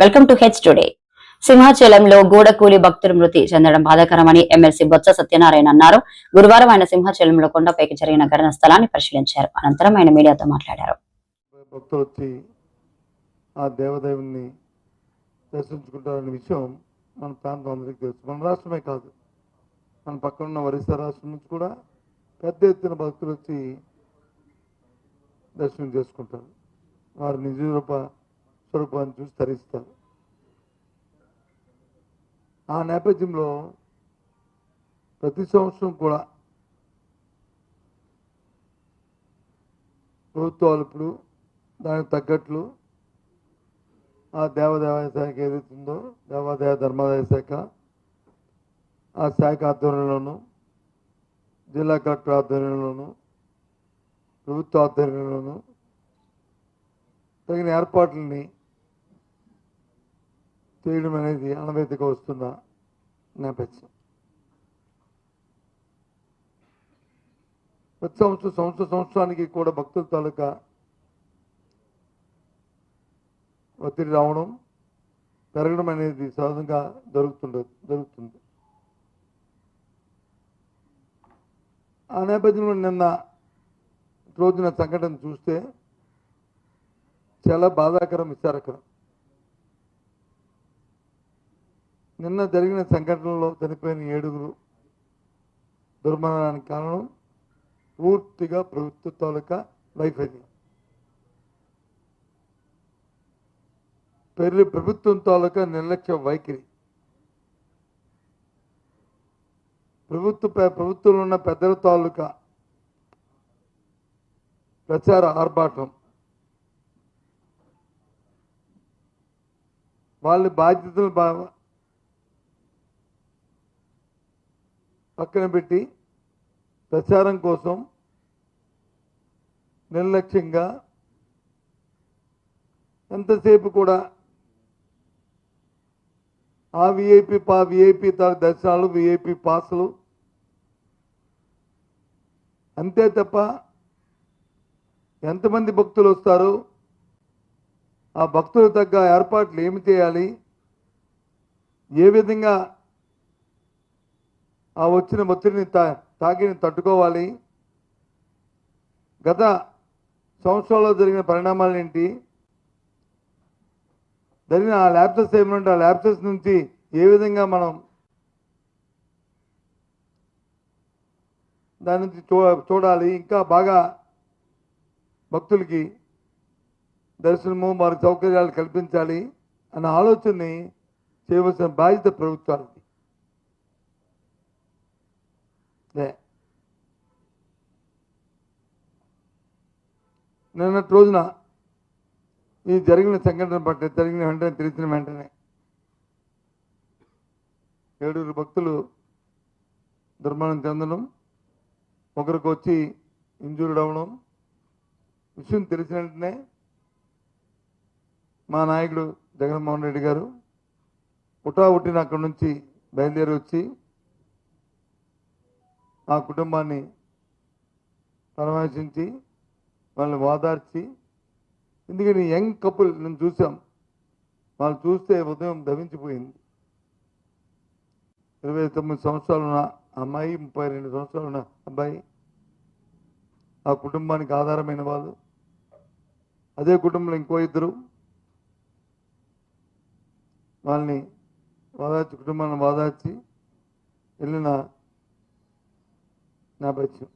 Welcome to H today సింహాచలంలో గూడకూలి భక్తులు మృతి చెందడం బాధాకరమని ఎమ్మెల్సీ బొత్స సత్యనారాయణ అన్నారు. గురువారం ఆయన సింహాచలంలో కొండపైకి జరిగిన ఘటన స్థలాన్ని పరిశీలించారు. అనంతరం ఆయన మీడియాతో మాట్లాడారు. భక్తులు వచ్చి ఆ దేవదేవుని దర్శించుకుంటారనే విషయం మన ప్రాంతం అందరికీ తెలుసు. మన రాష్ట్రమే కాదు. మన పక్కన ఉన్న ఒరిస్సా రాష్ట్రం నుంచి కూడా పెద్ద ఎత్తున భక్తులు వచ్చి దర్శనం చేసుకుంటారు. వారి నిజ రూప స్వరూపాన్ని చూసి తరిస్తారు ఆ నేపథ్యంలో ప్రతి సంవత్సరం కూడా ప్రభుత్వాలు ఇప్పుడు దానికి తగ్గట్లు ఆ దేవాదేవాయ శాఖ ఏదైతుందో దేవాదాయ ధర్మాదాయ శాఖ ఆ శాఖ ఆధ్వర్యంలోనూ జిల్లా కలెక్టర్ ఆధ్వర్యంలోనూ ప్రభుత్వ ఆధ్వర్యంలోనూ తగిన ఏర్పాట్లని చేయడం అనేది అనవేదిక వస్తున్న నేపథ్యం. ప్రతి సంవత్సరం సంవత్సర సంవత్సరానికి కూడా భక్తుల తాలూకా ఒత్తిడి రావడం పెరగడం అనేది సహజంగా జరుగుతుండ జరుగుతుంది. ఆ నేపథ్యంలో నిన్న రోజున సంఘటన చూస్తే చాలా బాధాకరం విచారకరం. నిన్న జరిగిన సంఘటనలో చనిపోయిన ఏడుగురు దుర్మరణానికి కారణం పూర్తిగా ప్రభుత్వ తాలూకా వైఫల్యం పెళ్ళి ప్రభుత్వం తాలూకా నిర్లక్ష్య వైఖరి. ప్రభుత్వ ప్రభుత్వంలో ఉన్న పెద్దల తాలూకా ప్రచార ఆర్భాటం. వాళ్ళ బాధ్యతలు పక్కన పెట్టి ప్రచారం కోసం నిర్లక్ష్యంగా ఎంతసేపు కూడా ఆ విఐపి పా విఐపి దర్శనాలు విఐపి పాసులు అంతే తప్ప ఎంతమంది భక్తులు వస్తారు ఆ భక్తులు తగ్గ ఏర్పాట్లు ఏమి చేయాలి? ఏ విధంగా ఆ వచ్చిన ఒత్తిడిని తా తాకిని తట్టుకోవాలి. గత సంవత్సరాల్లో జరిగిన పరిణామాలు ఏంటి జరిగిన ఆ ల్యాబ్సెస్ ఏమిటంటే ఆ ల్యాబ్సెస్ నుంచి ఏ విధంగా మనం దాని నుంచి చూ చూడాలి. ఇంకా బాగా భక్తులకి దర్శనము వారి సౌకర్యాలు కల్పించాలి అన్న ఆలోచనని చేయవలసిన బాధ్యత ప్రభుత్వాలు నిన్నటి రోజున ఈ జరిగిన సంఘటన పట్ల జరిగిన వెంటనే తెలిసిన వెంటనే ఏడుగురు భక్తులు దుర్మరణం చెందడం ఒకరికి వచ్చి ఇంజూర్డ్ అవ్వడం విషయం తెలిసిన వెంటనే మా నాయకుడు జగన్మోహన్ రెడ్డి గారు పుటా పుట్టిన అక్కడి నుంచి బయలుదేరి వచ్చి ఆ కుటుంబాన్ని పరామర్శించి వాళ్ళని వాదార్చి ఎందుకని యంగ్ కపుల్ నేను చూసాం వాళ్ళు చూస్తే ఉదయం దవించిపోయింది ఇరవై తొమ్మిది సంవత్సరాలు ఉన్న అమ్మాయి ముప్పై రెండు సంవత్సరాలు ఉన్న అబ్బాయి ఆ కుటుంబానికి ఆధారమైన వాళ్ళు. అదే కుటుంబంలో ఇంకో ఇద్దరు. వాళ్ళని వాదార్చి కుటుంబాన్ని వాదార్చి వెళ్ళిన నేపథ్యం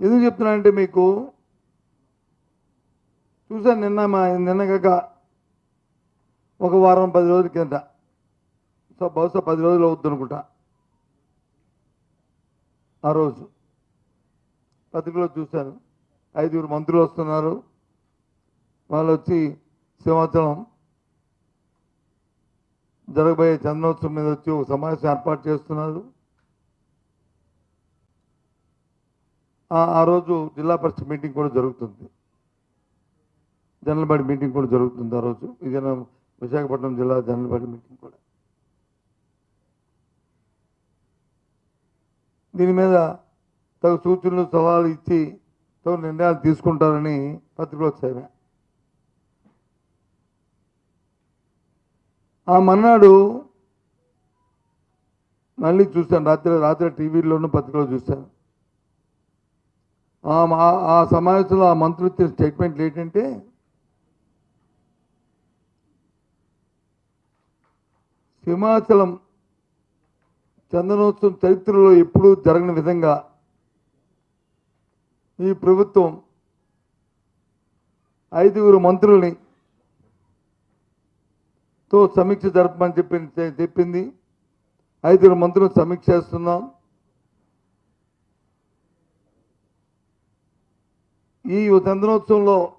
ఎందుకు చెప్తున్నానంటే మీకు చూసాను నిన్న మా నిన్న కాక ఒక వారం పది రోజుల కింద. సో బహుశా పది రోజులు అవుద్ది అనుకుంటా. ఆ రోజు పత్రికలో చూశాను. ఐదుగురు మంత్రులు వస్తున్నారు. వాళ్ళు వచ్చి సింహాచలం జరగబోయే చందనోత్సవం మీద వచ్చి ఒక సమావేశం ఏర్పాటు చేస్తున్నారు. ఆ రోజు జిల్లా పరిషత్ మీటింగ్ కూడా జరుగుతుంది. జనరల్ బాడీ మీటింగ్ కూడా జరుగుతుంది ఆ రోజు. ఇది విశాఖపట్నం జిల్లా జనరల్ బాడీ మీటింగ్ కూడా. దీని మీద తగు సూచనలు సలహాలు ఇచ్చి తగు నిర్ణయాలు తీసుకుంటారని పత్రికలో వచ్చాయి ఆ మన్నాడు మళ్ళీ చూశాను. రాత్రి రాత్రి టీవీలోనూ పత్రికలో చూశాను. ఆ సమావేశంలో ఆ మంత్రులు ఇచ్చిన స్టేట్మెంట్లు ఏంటంటే సింహాచలం చందనోత్సవం చరిత్రలో ఎప్పుడూ జరగని విధంగా ఈ ప్రభుత్వం ఐదుగురు మంత్రుల్ని తో సమీక్ష జరపమని చెప్పి చెప్పింది. ఐదుగురు మంత్రులు సమీక్ష చేస్తున్నాం. ఈ చందనోత్సవంలో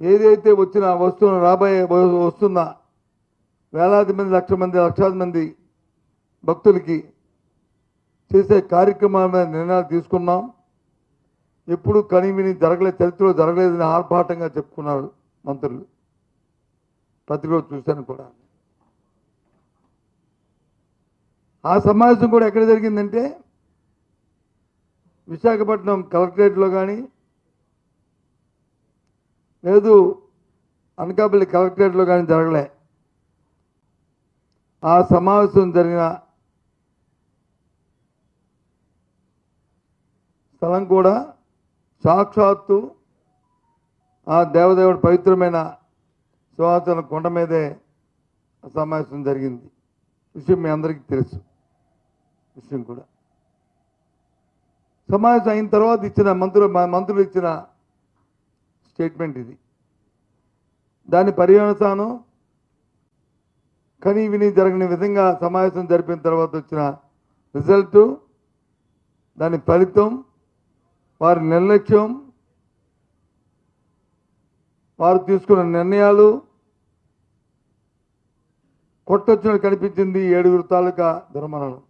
ఏదైతే వచ్చిన వస్తున్న రాబోయే వ- వస్తున్న వేలాది మంది లక్ష మంది లక్షాది మంది భక్తులకి చేసే కార్యక్రమాల మీద నిర్ణయాలు తీసుకున్నాం. ఎప్పుడు కనివిని జరగలేదు చరిత్రలో జరగలేదని ఆర్భాటంగా చెప్పుకున్నారు మంత్రులు. ప్రతిరోజు చూశాను కూడా. ఆ సమావేశం కూడా ఎక్కడ జరిగిందంటే విశాఖపట్నం కలెక్టరేట్లో కానీ లేదు అనకాపల్లి కలెక్టరేట్లో కానీ జరగలే. ఆ సమావేశం జరిగిన స్థలం కూడా సాక్షాత్తు ఆ దేవదేవుడి పవిత్రమైన సింహాచలం కొండ మీదే సమావేశం జరిగింది. విషయం మీ అందరికీ తెలుసు. విషయం కూడా. సమావేశం అయిన తర్వాత ఇచ్చిన మంత్రులు మా మంత్రులు ఇచ్చిన స్టేట్మెంట్ ఇది. దాని పర్యవసానం కనీ విని జరగని విధంగా సమావేశం జరిపిన తర్వాత వచ్చిన రిజల్ట్ దాని ఫలితం వారి నిర్లక్ష్యం వారు తీసుకున్న నిర్ణయాలు కొట్టొచ్చినట్టు కనిపించింది ఏడుగురు తాలూకా దుర్మరణం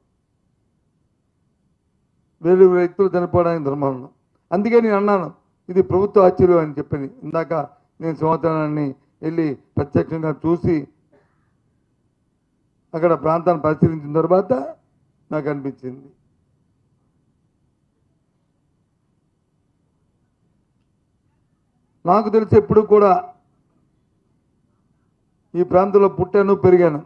వేరు వ్యక్తులు చనిపోవడానికి ధర్మాలను అందుకే నేను అన్నాను ఇది ప్రభుత్వ ఆశ్చర్యం అని చెప్పింది. ఇందాక నేను సంవత్సరాన్ని వెళ్ళి ప్రత్యక్షంగా చూసి అక్కడ ప్రాంతాన్ని పరిశీలించిన తర్వాత నాకు అనిపించింది. నాకు తెలిసి ఎప్పుడు కూడా ఈ ప్రాంతంలో పుట్టాను పెరిగాను.